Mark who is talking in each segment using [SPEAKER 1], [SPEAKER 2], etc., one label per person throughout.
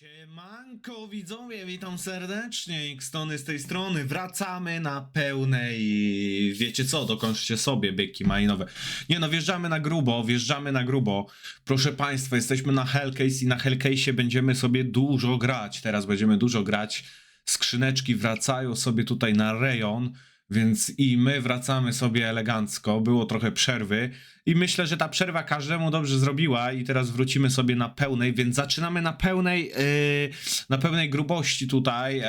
[SPEAKER 1] Siemanko widzowie, witam serdecznie, Xtony z tej strony, wracamy na pełnej, wiecie co, dokończcie sobie byki malinowe. Nie no, wjeżdżamy na grubo, wjeżdżamy na grubo, proszę państwa, jesteśmy na Hellcase i na Hellcase będziemy sobie dużo grać, teraz będziemy dużo grać, skrzyneczki wracają sobie tutaj na rejon, więc i my wracamy sobie elegancko, było trochę przerwy i myślę, że ta przerwa każdemu dobrze zrobiła i teraz wrócimy sobie na pełnej, więc zaczynamy na pełnej, yy, na pełnej grubości tutaj,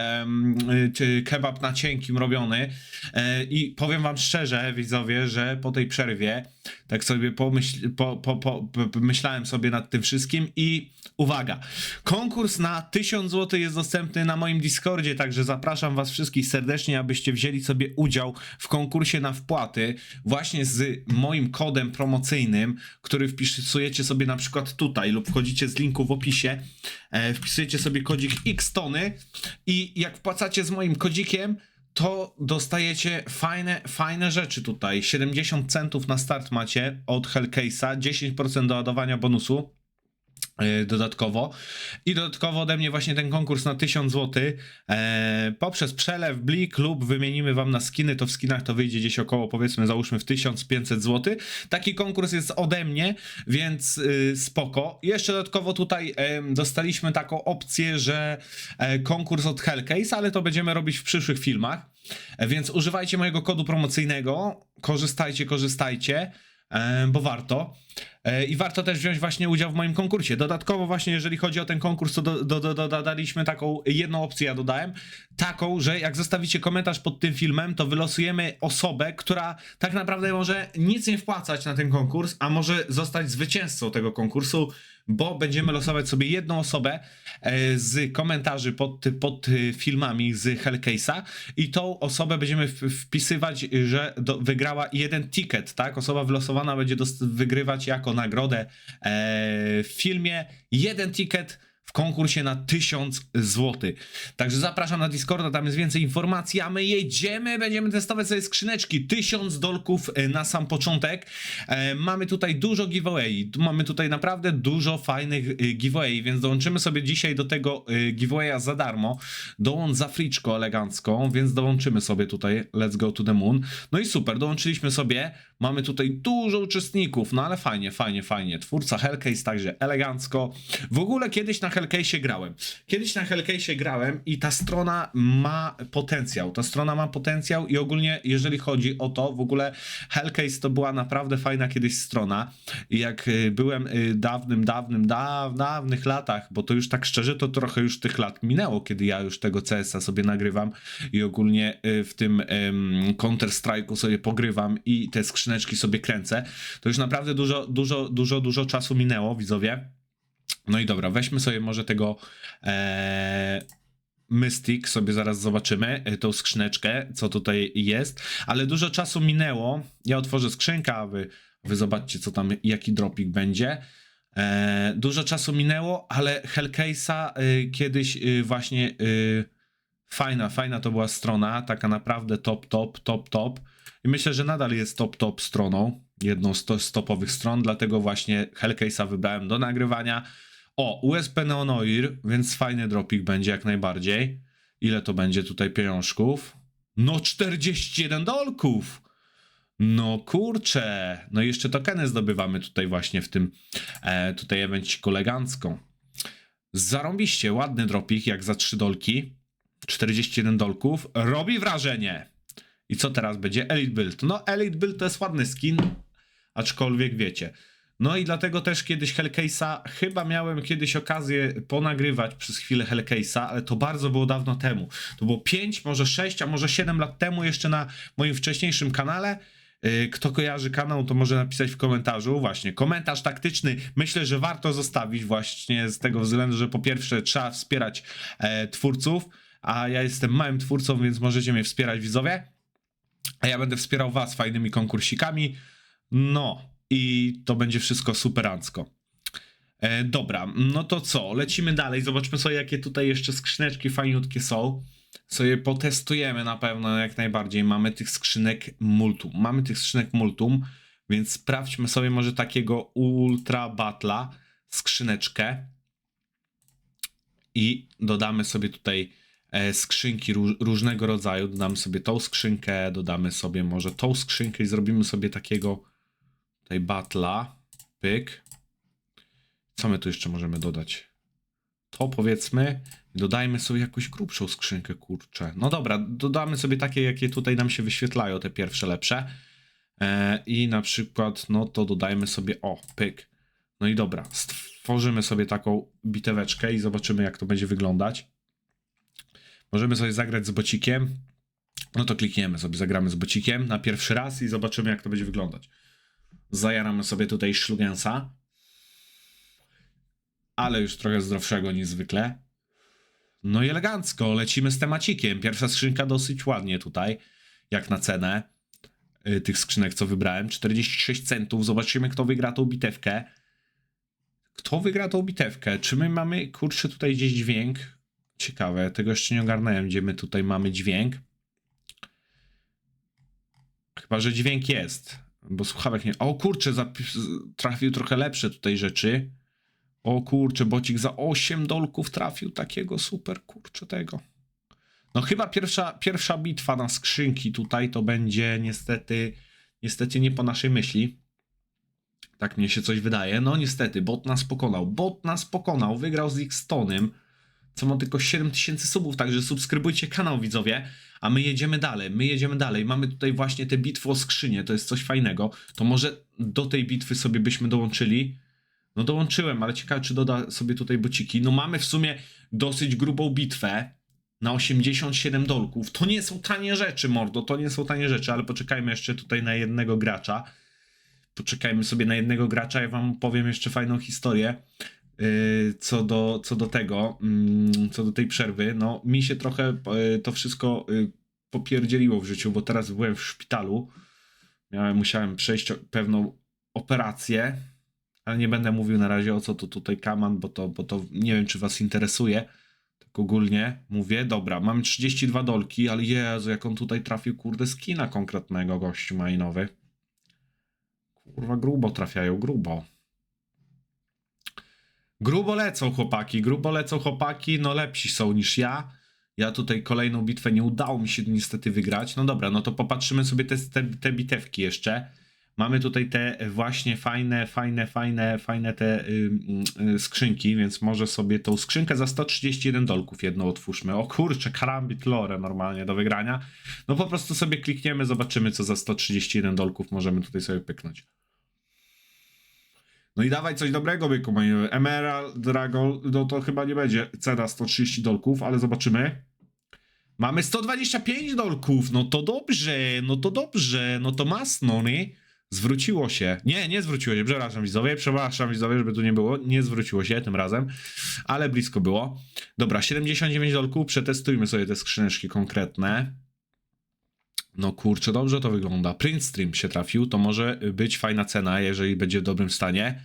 [SPEAKER 1] czy kebab na cienkim robiony. Yy, i powiem wam szczerze, widzowie, że po tej przerwie tak sobie pomyśl, po, po, po, sobie nad tym wszystkim i uwaga, konkurs na 1000 zł jest dostępny na moim Discordzie, także zapraszam was wszystkich serdecznie, abyście wzięli sobie udział w konkursie na wpłaty właśnie z moim kodem promocyjnym, który wpisujecie sobie na przykład tutaj lub wchodzicie z linku w opisie, e, wpisujecie sobie kodzik XTONY i jak wpłacacie z moim kodzikiem, to dostajecie fajne, fajne rzeczy tutaj. 70 centów na start macie od Hellcase'a, 10% do ładowania bonusu dodatkowo i dodatkowo ode mnie właśnie ten konkurs na 1000 zł e, poprzez przelew blik lub wymienimy wam na skiny, to w skinach to wyjdzie gdzieś około powiedzmy załóżmy w 1500 zł. Taki konkurs jest ode mnie, więc y, spoko. Jeszcze dodatkowo tutaj em, dostaliśmy taką opcję, że e, konkurs od Hellcase, ale to będziemy robić w przyszłych filmach. E, Więc używajcie mojego kodu promocyjnego, korzystajcie, korzystajcie, e, bo warto. E, I warto też wziąć właśnie udział w moim konkursie. Dodatkowo właśnie jeżeli chodzi o ten konkurs, to do, do, do, do, dodaliśmy taką jedną opcję, ja dodałem, taką, że jak zostawicie komentarz pod tym filmem, to wylosujemy osobę, która tak naprawdę może nic nie wpłacać na ten konkurs, a może zostać zwycięzcą tego konkursu, bo będziemy losować sobie jedną osobę e, z komentarzy pod, pod filmami z Hellcase'a i tą osobę będziemy wpisywać, że do, wygrała jeden ticket, tak? Osoba wylosowana będzie wygrywać jako nagrodę e, w filmie jeden ticket w konkursie na 1000 zł. Także zapraszam na Discorda, tam jest więcej informacji, a my jedziemy, będziemy testować sobie skrzyneczki. 1000 dolków e, na sam początek. E, mamy tutaj dużo giveaway, mamy tutaj naprawdę dużo fajnych e, giveaway, więc dołączymy sobie dzisiaj do tego e, giveawaya za darmo. Dołącz za friczko elegancką, więc dołączymy sobie tutaj Let's Go to the Moon. No i super, dołączyliśmy sobie, mamy tutaj dużo uczestników, no ale fajnie, fajnie, fajnie. Twórca Hellcase także elegancko. W ogóle kiedyś na Hellcase grałem. Kiedyś na Hellcase grałem i ta strona ma potencjał. Ta strona ma potencjał i ogólnie jeżeli chodzi o to, w ogóle Hellcase to była naprawdę fajna kiedyś strona. Jak y, byłem y, dawnym, dawnym, daw, dawnych latach, bo to już tak szczerze, to trochę już tych lat minęło, kiedy ja już tego CS-a sobie nagrywam i ogólnie y, w tym ym, Counter-Strike'u sobie pogrywam i te skrzyneczki sobie kręcę. To już naprawdę dużo, dużo, dużo, dużo czasu minęło, widzowie. No i dobra, weźmy sobie może tego e, Mystic, sobie zaraz zobaczymy e, tą skrzyneczkę, co tutaj jest, ale dużo czasu minęło. Ja otworzę skrzynkę, a wy, wy zobaczcie, co tam, jaki dropik będzie. E, dużo czasu minęło, ale Hellcase'a e, kiedyś e, właśnie e, fajna, fajna to była strona, taka naprawdę top, top, top, top. I myślę, że nadal jest top, top stroną, jedną z, to, z topowych stron, dlatego właśnie Hellcase'a wybrałem do nagrywania. O, USP Neonoir, więc fajny dropik będzie jak najbardziej. Ile to będzie tutaj pieniążków? No 41 dolków! No kurczę! No jeszcze tokeny zdobywamy tutaj właśnie w tym e, tutaj evenciku elegancką. Zarąbiście, ładny dropik jak za 3 dolki. 41 dolków. Robi wrażenie! I co teraz będzie? Elite Build. No Elite Build to jest ładny skin, aczkolwiek wiecie. No i dlatego też kiedyś Hellcase'a, chyba miałem kiedyś okazję ponagrywać przez chwilę Hellcase'a, ale to bardzo było dawno temu. To było 5, może 6, a może 7 lat temu jeszcze na moim wcześniejszym kanale. Yy, Kto kojarzy kanał, to może napisać w komentarzu. Właśnie, komentarz taktyczny myślę, że warto zostawić właśnie z tego względu, że po pierwsze trzeba wspierać e, twórców, a ja jestem małym twórcą, więc możecie mnie wspierać widzowie. A ja będę wspierał was fajnymi konkursikami. No i to będzie wszystko superancko. E, dobra, no to co? Lecimy dalej. Zobaczmy sobie, jakie tutaj jeszcze skrzyneczki fajniutkie są. Sobie potestujemy na pewno jak najbardziej. Mamy tych skrzynek multum. Mamy tych skrzynek multum, więc sprawdźmy sobie może takiego ultra batla skrzyneczkę. I dodamy sobie tutaj e, skrzynki ró- różnego rodzaju. Dodamy sobie tą skrzynkę, dodamy sobie może tą skrzynkę i zrobimy sobie takiego tutaj batla. Pyk. Co my tu jeszcze możemy dodać? To powiedzmy. Dodajmy sobie jakąś grubszą skrzynkę, kurczę. No dobra, dodamy sobie takie, jakie tutaj nam się wyświetlają, te pierwsze lepsze. E, I na przykład, no to dodajmy sobie, o, pyk. No i dobra, stworzymy sobie taką biteweczkę i zobaczymy, jak to będzie wyglądać. Możemy sobie zagrać z bocikiem. No to klikniemy sobie, zagramy z bocikiem na pierwszy raz i zobaczymy, jak to będzie wyglądać. Zajaramy sobie tutaj szlugensa. Ale już trochę zdrowszego niż zwykle. No i elegancko, lecimy z temacikiem. Pierwsza skrzynka dosyć ładnie tutaj, jak na cenę y, tych skrzynek, co wybrałem. 46 centów. Zobaczymy, kto wygra tą bitewkę. Kto wygra tą bitewkę? Czy my mamy, kurczę, tutaj gdzieś dźwięk? Ciekawe, tego jeszcze nie ogarnąłem, gdzie my tutaj mamy dźwięk. Chyba, że dźwięk jest, bo słuchawek nie... O kurczę, trafił trochę lepsze tutaj rzeczy. O kurczę, bocik za 8 dolków trafił takiego super, kurczę, tego. No chyba pierwsza, pierwsza bitwa na skrzynki tutaj to będzie niestety, niestety nie po naszej myśli. Tak mnie się coś wydaje. No niestety, bot nas pokonał. Bot nas pokonał, wygrał z X-Tonem, co ma tylko 7000 subów, także subskrybujcie kanał widzowie. A my jedziemy dalej, my jedziemy dalej. Mamy tutaj właśnie te bitwy o skrzynię, to jest coś fajnego. To może do tej bitwy sobie byśmy dołączyli. No dołączyłem, ale ciekawe czy doda sobie tutaj bociki. No mamy w sumie dosyć grubą bitwę na 87 dolków. To nie są tanie rzeczy, mordo, to nie są tanie rzeczy, ale poczekajmy jeszcze tutaj na jednego gracza. Poczekajmy sobie na jednego gracza, ja wam powiem jeszcze fajną historię co, do, co do tego, mm, co do tej przerwy. No mi się trochę yy, to wszystko yy, popierdzieliło w życiu, bo teraz byłem w szpitalu. Miałem, musiałem przejść pewną operację, ale nie będę mówił na razie o co to tutaj kaman, bo to, bo to nie wiem, czy was interesuje. Tak ogólnie mówię, dobra, mamy 32 dolki, ale Jezu, jak on tutaj trafił, kurde, skina konkretnego gościu malinowy. Kurwa, grubo trafiają, grubo. Grubo lecą chłopaki, grubo lecą chłopaki, no lepsi są niż ja. Ja tutaj kolejną bitwę nie udało mi się niestety wygrać. No dobra, no to popatrzymy sobie te, te, te bitewki jeszcze. Mamy tutaj te właśnie fajne, fajne, fajne, fajne te skrzynki, więc może sobie tą skrzynkę za 131 dolków jedną otwórzmy. O kurczę, karambit lore normalnie do wygrania. No po prostu sobie klikniemy, zobaczymy co za 131 dolków możemy tutaj sobie pyknąć. No i dawaj coś dobrego, byku. Emerald Dragon, no to chyba nie będzie cena 130 dolków, ale zobaczymy. Mamy 125 dolków, no to dobrze, no to dobrze, no to masno, nie? Zwróciło się. Nie, nie zwróciło się, przepraszam widzowie, przepraszam widzowie, żeby tu nie było, nie zwróciło się tym razem, ale blisko było. Dobra, 79 dolków, przetestujmy sobie te skrzyneczki konkretne. No kurczę, dobrze to wygląda. Print Stream się trafił, to może być fajna cena, jeżeli będzie w dobrym stanie.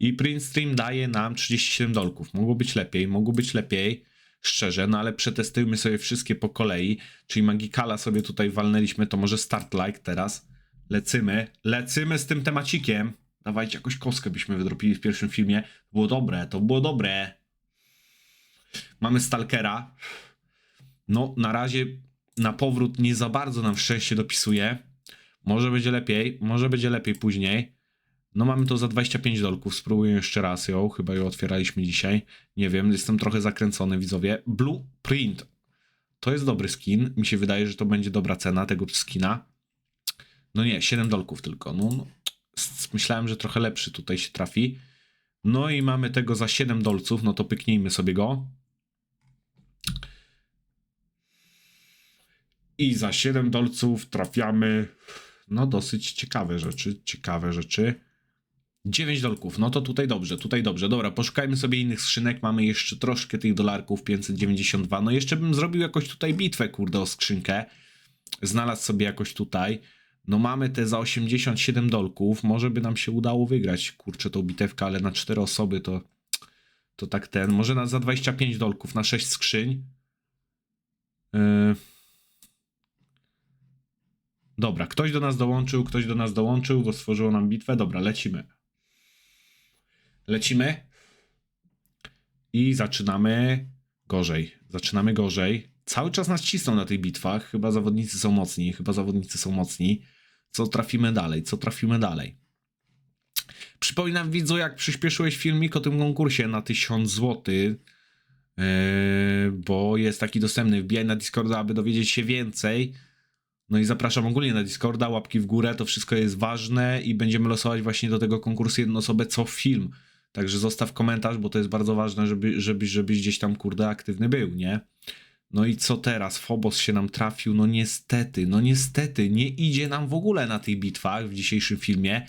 [SPEAKER 1] I Print Stream daje nam 37 dolków. Mogło być lepiej, mogło być lepiej, szczerze, no ale przetestujmy sobie wszystkie po kolei. Czyli Magikala sobie tutaj walnęliśmy, to może Start Like teraz. Lecymy, lecymy z tym temacikiem. Dawajcie jakąś kostkę byśmy wydropili w pierwszym filmie. To było dobre, to było dobre. Mamy Stalkera. No, na razie na powrót nie za bardzo nam szczęście dopisuje. Może będzie lepiej, może będzie lepiej później. No mamy to za 25 dolków, spróbuję jeszcze raz ją, chyba ją otwieraliśmy dzisiaj. Nie wiem, jestem trochę zakręcony, widzowie. Blueprint. To jest dobry skin, mi się wydaje, że to będzie dobra cena tego skina. No nie, 7 dolków tylko. No, no, myślałem, że trochę lepszy tutaj się trafi. No i mamy tego za 7 dolców, no to pyknijmy sobie go. I za 7 dolców trafiamy. No, dosyć ciekawe rzeczy. Ciekawe rzeczy. 9 dolków. No to tutaj dobrze, tutaj dobrze. Dobra, poszukajmy sobie innych skrzynek. Mamy jeszcze troszkę tych dolarków 592. No, jeszcze bym zrobił jakoś tutaj bitwę, kurde, o skrzynkę. Znalazł sobie jakoś tutaj. No, mamy te za 87 dolków. Może by nam się udało wygrać, kurczę, tą bitewkę, ale na 4 osoby to. To tak ten. Może na, za 25 dolków na 6 skrzyń. Yy. Dobra, ktoś do nas dołączył, ktoś do nas dołączył, bo stworzyło nam bitwę. Dobra, lecimy. Lecimy. I zaczynamy Gorzej. Zaczynamy gorzej. Cały czas nas cisną na tych bitwach. Chyba zawodnicy są mocni. Chyba zawodnicy są mocni. Co trafimy dalej? Co trafimy dalej? Przypominam widzu, jak przyspieszyłeś filmik o tym konkursie na 1000 zł, yy, bo jest taki dostępny. Wbijaj na Discorda, aby dowiedzieć się więcej. No i zapraszam ogólnie na Discorda, łapki w górę, to wszystko jest ważne i będziemy losować właśnie do tego konkursu jedną osobę co film. Także zostaw komentarz, bo to jest bardzo ważne, żeby, żeby, żebyś gdzieś tam kurde aktywny był, nie? No i co teraz? Phobos się nam trafił, no niestety, no niestety, nie idzie nam w ogóle na tych bitwach w dzisiejszym filmie.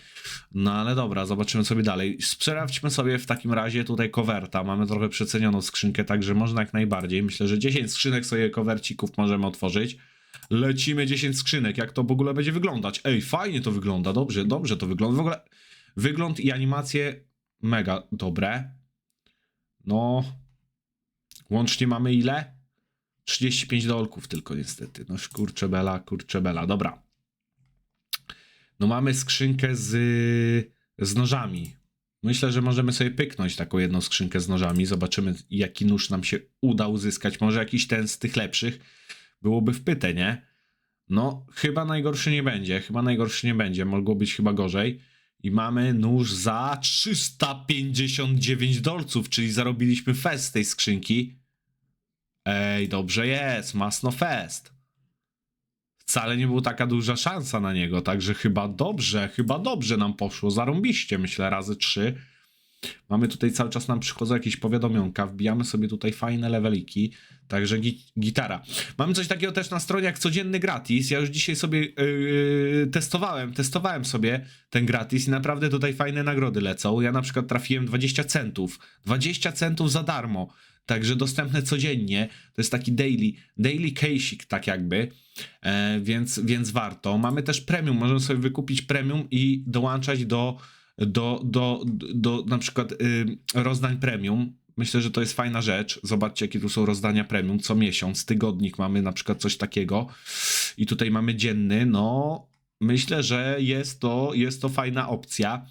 [SPEAKER 1] No ale dobra, zobaczymy sobie dalej. Sprawdźmy sobie w takim razie tutaj coverta. Mamy trochę przecenioną skrzynkę, także można jak najbardziej. Myślę, że 10 skrzynek sobie covercików możemy otworzyć. Lecimy 10 skrzynek, jak to w ogóle będzie wyglądać. Ej, fajnie to wygląda, dobrze, dobrze to wygląda. W ogóle wygląd i animacje mega dobre. No, łącznie mamy ile? 35 dolków tylko niestety. No kurczę bela, kurczę bela. Dobra. No mamy skrzynkę z, z nożami. Myślę, że możemy sobie pyknąć taką jedną skrzynkę z nożami. Zobaczymy, jaki nóż nam się uda uzyskać. Może jakiś ten z tych lepszych. Byłoby w pytę, nie? No, chyba najgorszy nie będzie. Chyba najgorszy nie będzie. Mogło być chyba gorzej. I mamy nóż za 359 dolców, czyli zarobiliśmy fest z tej skrzynki. Ej, dobrze jest, Masno Fest. Wcale nie była taka duża szansa na niego, także chyba dobrze, chyba dobrze nam poszło, zarąbiście, myślę, razy trzy. Mamy tutaj cały czas nam przychodzą jakieś powiadomionka, wbijamy sobie tutaj fajne leveliki, także gi gitara. Mamy coś takiego też na stronie jak codzienny gratis, ja już dzisiaj sobie yy, testowałem, testowałem sobie ten gratis i naprawdę tutaj fajne nagrody lecą. Ja na przykład trafiłem 20 centów, 20 centów za darmo, także dostępne codziennie, to jest taki daily, daily case'ik tak jakby, e, więc, więc warto. Mamy też premium, możemy sobie wykupić premium i dołączać do do, do, do na przykład y, rozdań premium. Myślę, że to jest fajna rzecz. Zobaczcie, jakie tu są rozdania premium co miesiąc. Tygodnik mamy na przykład coś takiego. I tutaj mamy dzienny. No, myślę, że jest to, jest to fajna opcja.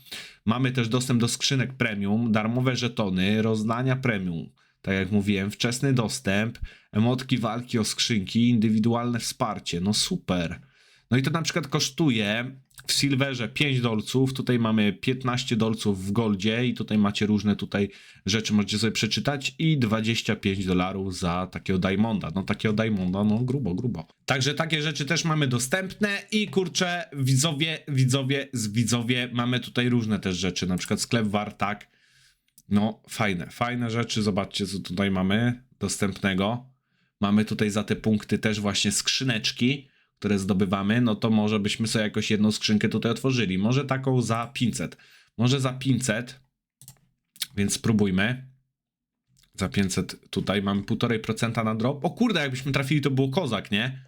[SPEAKER 1] Mamy też dostęp do skrzynek premium, darmowe żetony, rozdania premium. Tak jak mówiłem, wczesny dostęp, emotki walki o skrzynki, indywidualne wsparcie. No super. No i to na przykład kosztuje w Silverze 5 dolców, tutaj mamy 15 dolców w Goldzie i tutaj macie różne tutaj rzeczy, możecie sobie przeczytać i 25 dolarów za takiego Diamonda. No takiego Diamonda, no grubo, grubo. Także takie rzeczy też mamy dostępne i kurczę, widzowie, widzowie, z widzowie mamy tutaj różne też rzeczy, na przykład sklep Wartak. No fajne, fajne rzeczy, zobaczcie co tutaj mamy dostępnego. Mamy tutaj za te punkty też właśnie skrzyneczki które zdobywamy, no to może byśmy sobie jakoś jedną skrzynkę tutaj otworzyli. Może taką za 500. Może za 500. Więc spróbujmy. Za 500 tutaj mamy 1,5% na drop. O kurde, jakbyśmy trafili, to było kozak, nie?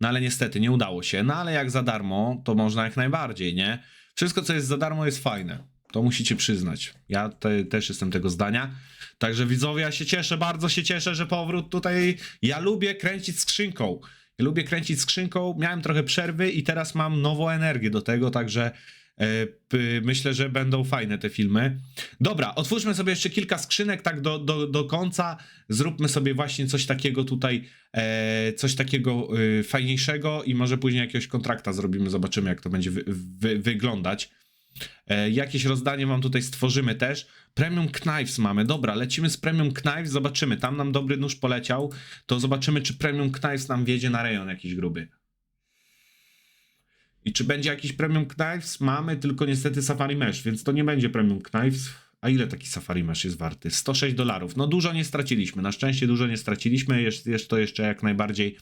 [SPEAKER 1] No ale niestety nie udało się. No ale jak za darmo, to można jak najbardziej, nie? Wszystko, co jest za darmo, jest fajne. To musicie przyznać. Ja te, też jestem tego zdania. Także widzowie, ja się cieszę, bardzo się cieszę, że powrót tutaj. Ja lubię kręcić skrzynką. Lubię kręcić skrzynką, miałem trochę przerwy i teraz mam nową energię do tego, także e, myślę, że będą fajne te filmy. Dobra, otwórzmy sobie jeszcze kilka skrzynek tak do, do, do końca. Zróbmy sobie właśnie coś takiego tutaj, e, coś takiego e, fajniejszego i może później jakiegoś kontrakta zrobimy, zobaczymy jak to będzie wy, wy, wyglądać. E, jakieś rozdanie wam tutaj stworzymy też. Premium Knives mamy. Dobra, lecimy z Premium Knives, zobaczymy. Tam nam dobry nóż poleciał. To zobaczymy, czy Premium Knives nam wiedzie na rejon jakiś gruby. I czy będzie jakiś Premium Knives? Mamy, tylko niestety Safari Mesh, więc to nie będzie Premium Knives. A ile taki Safari Mesh jest warty? 106 dolarów. No dużo nie straciliśmy. Na szczęście dużo nie straciliśmy. Jest, jest to jeszcze jak najbardziej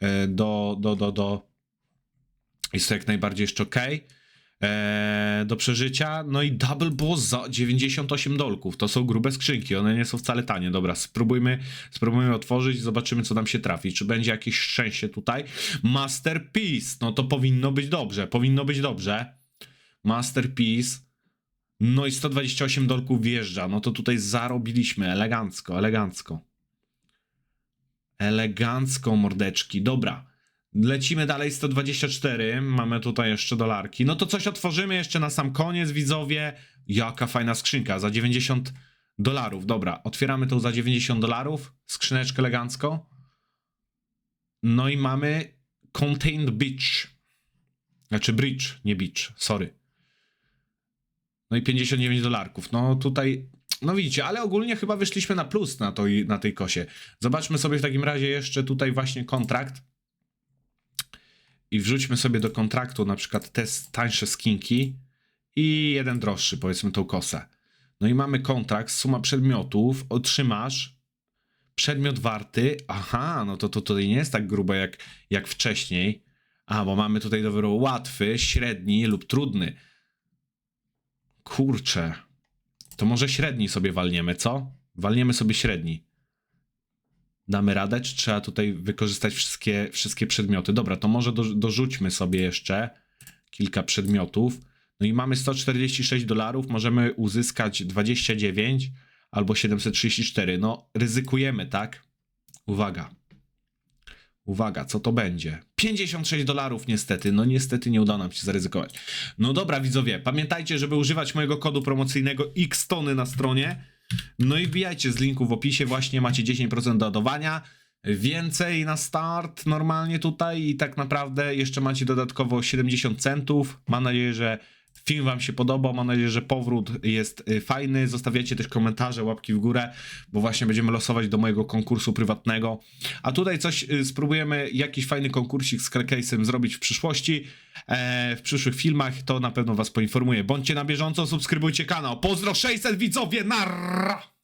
[SPEAKER 1] e, do, do, do, do... Jest to jak najbardziej jeszcze ok e, do przeżycia. No i Double Boss za 98 dolków. To są grube skrzynki, one nie są wcale tanie. Dobra, spróbujmy, spróbujmy otworzyć, zobaczymy co nam się trafi. Czy będzie jakieś szczęście tutaj? Masterpiece, no to powinno być dobrze, powinno być dobrze. Masterpiece. No i 128 dolków wjeżdża. No to tutaj zarobiliśmy elegancko, elegancko. Elegancko, mordeczki. Dobra. Lecimy dalej 124. Mamy tutaj jeszcze dolarki. No to coś otworzymy jeszcze na sam koniec, widzowie. Jaka fajna skrzynka. Za 90 dolarów. Dobra, otwieramy tą za 90 dolarów, skrzyneczkę elegancko. No i mamy Contained Beach. Znaczy bridge, nie beach, sorry. No i 59 dolarków. No tutaj, no widzicie, ale ogólnie chyba wyszliśmy na plus na, to, na tej kosie. Zobaczmy sobie w takim razie jeszcze tutaj właśnie kontrakt. I wrzućmy sobie do kontraktu na przykład te tańsze skinki i jeden droższy, powiedzmy tą kosę. No i mamy kontrakt, suma przedmiotów, otrzymasz przedmiot warty, aha, no to, to tutaj nie jest tak grubo jak, jak wcześniej. A, bo mamy tutaj do łatwy, średni lub trudny. Kurczę. To może średni sobie walniemy, co? Walniemy sobie średni. Damy radę, czy trzeba tutaj wykorzystać wszystkie, wszystkie przedmioty? Dobra, to może do, dorzućmy sobie jeszcze kilka przedmiotów. No i mamy 146 dolarów, możemy uzyskać 29 albo 734. No, ryzykujemy, tak? Uwaga. Uwaga, co to będzie? 56 dolarów niestety, no niestety nie uda nam się zaryzykować. No dobra widzowie, pamiętajcie, żeby używać mojego kodu promocyjnego XTONY na stronie. No i wbijajcie z linku w opisie, właśnie macie 10% doładowania. Więcej na start normalnie tutaj i tak naprawdę jeszcze macie dodatkowo 70 centów. Mam nadzieję, że film wam się podobał, mam nadzieję, że powrót jest y, fajny. Zostawiacie też komentarze, łapki w górę, bo właśnie będziemy losować do mojego konkursu prywatnego. A tutaj coś y, spróbujemy, jakiś fajny konkursik z Crackcase'em zrobić w przyszłości, e, w przyszłych filmach, to na pewno was poinformuję. Bądźcie na bieżąco, subskrybujcie kanał. Pozdro 600 widzowie, narra!